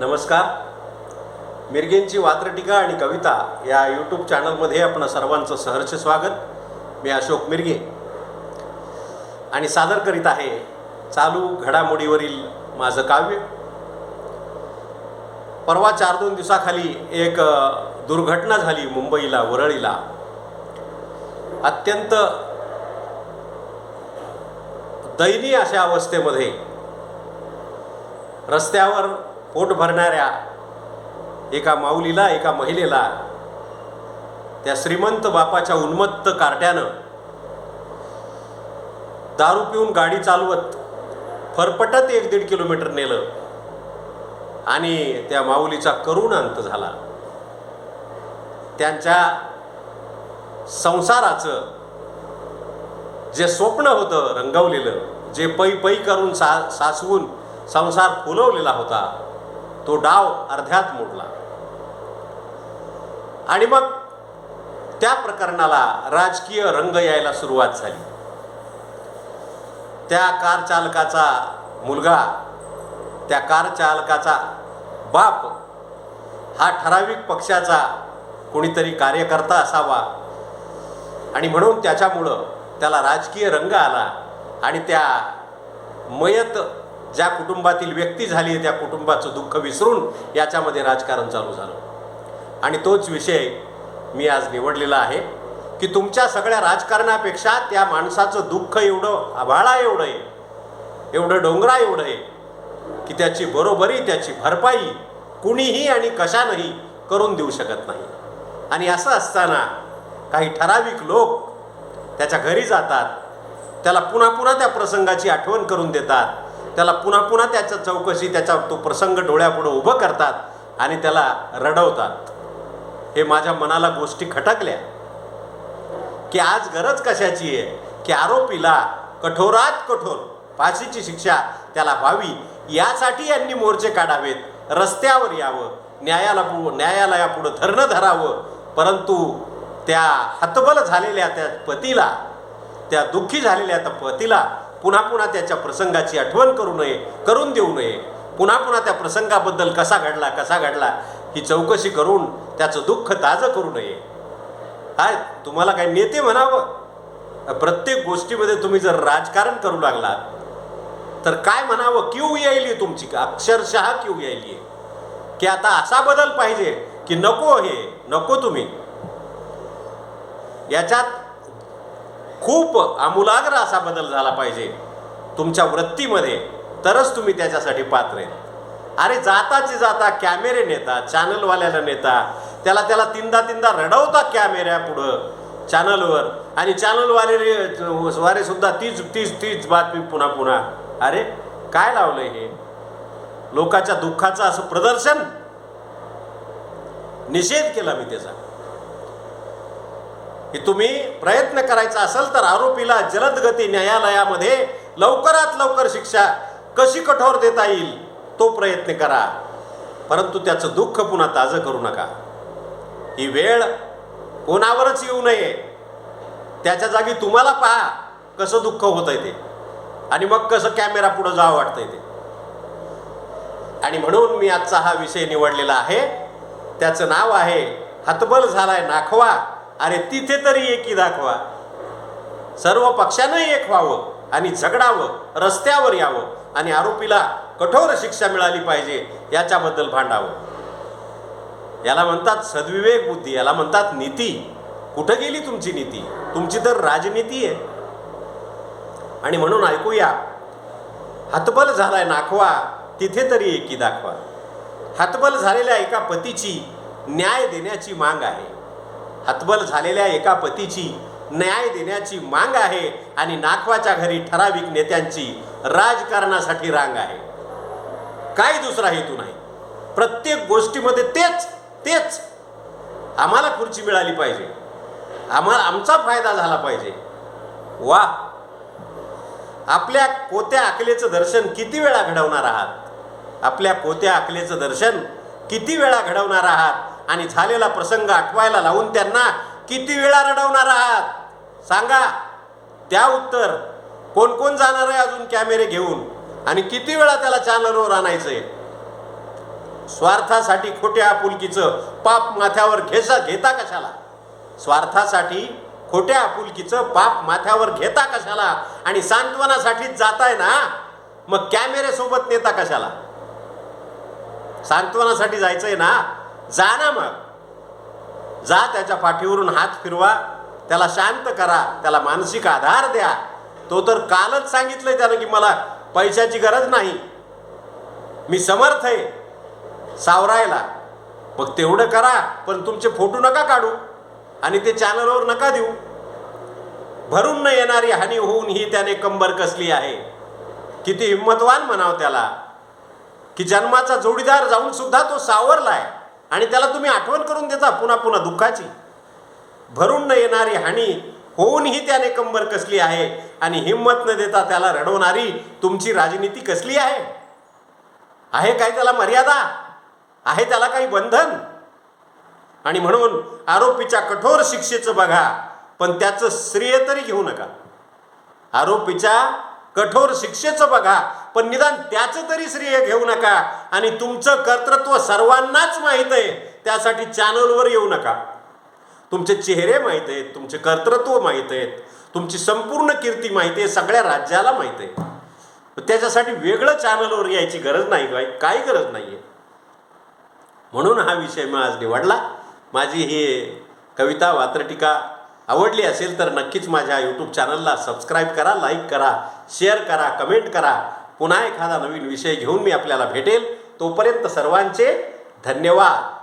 नमस्कार. मिरगेंची वात्रटिका आणि कविता या यूट्यूब चॅनलमध्ये आपण सर्वांचं सहर्ष स्वागत. मी अशोक मिरगे. आणि सादर करीत आहे चालू घडामोडीवरील माझं काव्य. परवा चार दोन दिवसाखाली एक दुर्घटना झाली मुंबईला वरळीला. अत्यंत दयनीय अशा अवस्थेमध्ये रस्त्यावर पोट भरणाऱ्या एका माऊलीला एका महिलेला त्या श्रीमंत बापाच्या उन्मत्त कार्ट्यानं दारू पिऊन गाडी चालवत फरफटत एक दीड किलोमीटर नेलं आणि त्या माऊलीचा करुण अंत झाला. त्यांच्या संसाराचं जे स्वप्न होतं रंगवलेलं जे पै पै करून सा सासवून संसार फुलवलेला होता तो डाव अर्ध्यात मोडला. आणि मग त्या प्रकरणाला राजकीय रंग यायला सुरुवात झाली. त्या कार चालकाचा मुलगा त्या कार चालकाचा बाप हा ठराविक पक्षाचा कोणीतरी कार्यकर्ता असावा. आणि म्हणून त्याच्यामुळं त्याला राजकीय रंग आला आणि त्या मयत ज्या कुटुंबातील व्यक्ती झाली त्या कुटुंबाचं दुःख विसरून याच्यामध्ये राजकारण चालू झालं. आणि तोच विषय मी आज निवडलेला आहे की तुमच्या सगळ्या राजकारणापेक्षा त्या माणसाचं दुःख एवढं आभाळा एवढं आहे एवढं डोंगरा एवढं आहे की त्याची बरोबरी त्याची भरपाई कुणीही आणि कशानंही करून देऊ शकत नाही. आणि असं असताना काही ठराविक लोक त्याच्या घरी जातात त्याला पुन्हा पुन्हा त्या प्रसंगाची आठवण करून देतात त्याला पुन्हा पुन्हा त्याच्या चौकशी त्याचा तो प्रसंग डोळ्यापुढं उभं करतात आणि त्याला रडवतात. हे माझ्या मनाला गोष्टी खटकल्या. की आज गरज कशाची आहे? की आरोपीला कठोरात कठोर फाशीची शिक्षा त्याला व्हावी यासाठी यांनी मोर्चे काढावेत रस्त्यावर यावं न्यायाला पु न्यायालयापुढं धरणं धरावं. परंतु त्या हतबल झालेल्या त्या पतीला त्या दुःखी झालेल्या त्या पतीला पुन्हा पुन्हा त्याच्या प्रसंगाची आठवण करू नये करून देऊ नये. पुन्हा पुन्हा त्या प्रसंगाबद्दल कसा घडला कसा घडला ही चौकशी करून त्याचं दुःख ताजं करू नये. काय तुम्हाला काय नेते म्हणावं? प्रत्येक गोष्टीमध्ये तुम्ही जर राजकारण करू लागला तर काय म्हणावं? क्यू यायली तुमची? अक्षरशः क्यू यायली की आता असा बदल पाहिजे की नको हे नको तुम्ही. याच्यात खूप आमूलाग्र असा बदल झाला पाहिजे. तुमच्या वृत्तीमध्ये तरच तुम्ही त्याच्यासाठी पात्र आहे. अरे जाताची जाता कॅमेरे नेता चॅनलवाल्याला नेता त्याला त्याला तीनदा तीनदा रडवता कॅमेऱ्या पुढं चॅनलवर. आणि चॅनलवाले वारे सुद्धा तीच तीच तीच बातमी पुन्हा पुन्हा. अरे काय लावलंय हे? लोकांच्या दुःखाचं असं प्रदर्शन? निषेध केला मी त्याचा. की तुम्ही प्रयत्न करायचा असेल तर आरोपीला जलदगती न्यायालयामध्ये लवकरात लवकर शिक्षा कशी कठोर देता येईल तो प्रयत्न करा. परंतु त्याचं दुःख पुन्हा ताजं करू नका. ही वेळ कोणावरच येऊ नये. त्याच्या जागी तुम्हाला पहा कसं दुःख होत आहे ते. आणि मग कसं कॅमेरा पुढं जावं वाटतंय ते. आणि म्हणून मी आजचा हा विषय निवडलेला आहे. त्याचं नाव आहे हतबल झालाय नाखवा. अरे तिथे तरी एकी दाखवा. सर्व पक्षानं एक व्हावं आणि झगडावं रस्त्यावर यावं आणि आरोपीला कठोर शिक्षा मिळाली पाहिजे याच्याबद्दल भांडावं. याला म्हणतात सद्विवेक बुद्धी याला म्हणतात नीती. कुठं गेली तुमची नीती? तुमची तर राजनीती आहे. आणि म्हणून ऐकूया हतबल झालाय नाखवा तिथे तरी एकी दाखवा. हतबल झालेल्या एका पतीची न्याय देण्याची मांग आहे. हतबल झालेल्या एका पतीची न्याय देण्याची मांग आहे आणि नाखवाच्या घरी ठराविक नेत्यांची राजकारणासाठी रांग आहे. काही दुसरा हेतू नाही. प्रत्येक गोष्टीमध्ये तेच तेच आम्हाला खुर्ची मिळाली पाहिजे. आम्हाला आमचा फायदा झाला पाहिजे. वा. आपल्या कोत्या अकलेचं दर्शन किती वेळा घडवणार आहात? आपल्या कोत्या अकलेचं दर्शन किती वेळा घडवणार आहात? आणि झालेला प्रसंग आठवायला लावून त्यांना किती वेळा रडवणार आहात? सांगा. त्या उत्तर कोण कोण जाणार आहे अजून कॅमेरे घेऊन? आणि किती वेळा त्याला चॅनलवर आणायचंय? स्वार्थासाठी खोट्या आपुलकीचं पाप माथ्यावर घेसा घेता कशाला? स्वार्थासाठी खोट्या आपुलकीचं पाप माथ्यावर घेता कशाला? आणि सांत्वनासाठीच जाताय ना? मग कॅमेऱ्यासोबत नेता कशाला? सांत्वनासाठी जायचंय ना? जा ना मग. जा त्याच्या पाठीवरून हात फिरवा त्याला शांत करा त्याला मानसिक आधार द्या. तो तर कालच सांगितलंय त्यानं की मला पैशाची गरज नाही. मी समर्थ आहे. सावरायला. मग तेवढं करा पण तुमचे फोटो नका काढू आणि ते चॅनलवर नका देऊ. भरून न येणारी हानी होऊन ही त्याने कंबर कसली आहे. किती हिंमतवान म्हणाव त्याला. की जन्माचा जोडीदार जाऊन सुद्धा तो सावरलाय. आणि त्याला तुम्ही आठवण करून देता पुन्हा पुन्हा दुःखाची. भरून न येणारी हानी होऊनही त्याने कंबर कसली आहे आणि हिंमत न देता त्याला रडवणारी तुमची राजनीती कसली आहे? आहे काय त्याला मर्यादा? आहे त्याला काही बंधन? आणि म्हणून आरोपीच्या कठोर शिक्षेचं बघा पण त्याचं श्रेय तरी घेऊ नका. आरोपीच्या कठोर शिक्षेचं बघा पण निदान त्याचं तरी श्रेय घेऊ नका. आणि तुमचं कर्तृत्व सर्वांनाच माहीत आहे. त्यासाठी चॅनलवर येऊ नका. तुमचे चेहरे माहीत आहेत तुमचे कर्तृत्व माहीत आहेत तुमची संपूर्ण कीर्ती माहिती आहे सगळ्या राज्याला माहीत आहे. त्याच्यासाठी वेगळं चॅनलवर यायची गरज नाही काय काही गरज नाही आहे म्हणून हा विषय मी आज निवडला. माझी ही कविता वात्रटिका आवडली असेल तर नक्कीच माझ्या यूट्यूब चॅनलला सबस्क्राईब करा लाईक करा शेअर करा कमेंट करा. पुन्हा एखादा नवीन विषय घेऊन मी आपल्याला भेटेल. तोपर्यंत सर्वांचे धन्यवाद.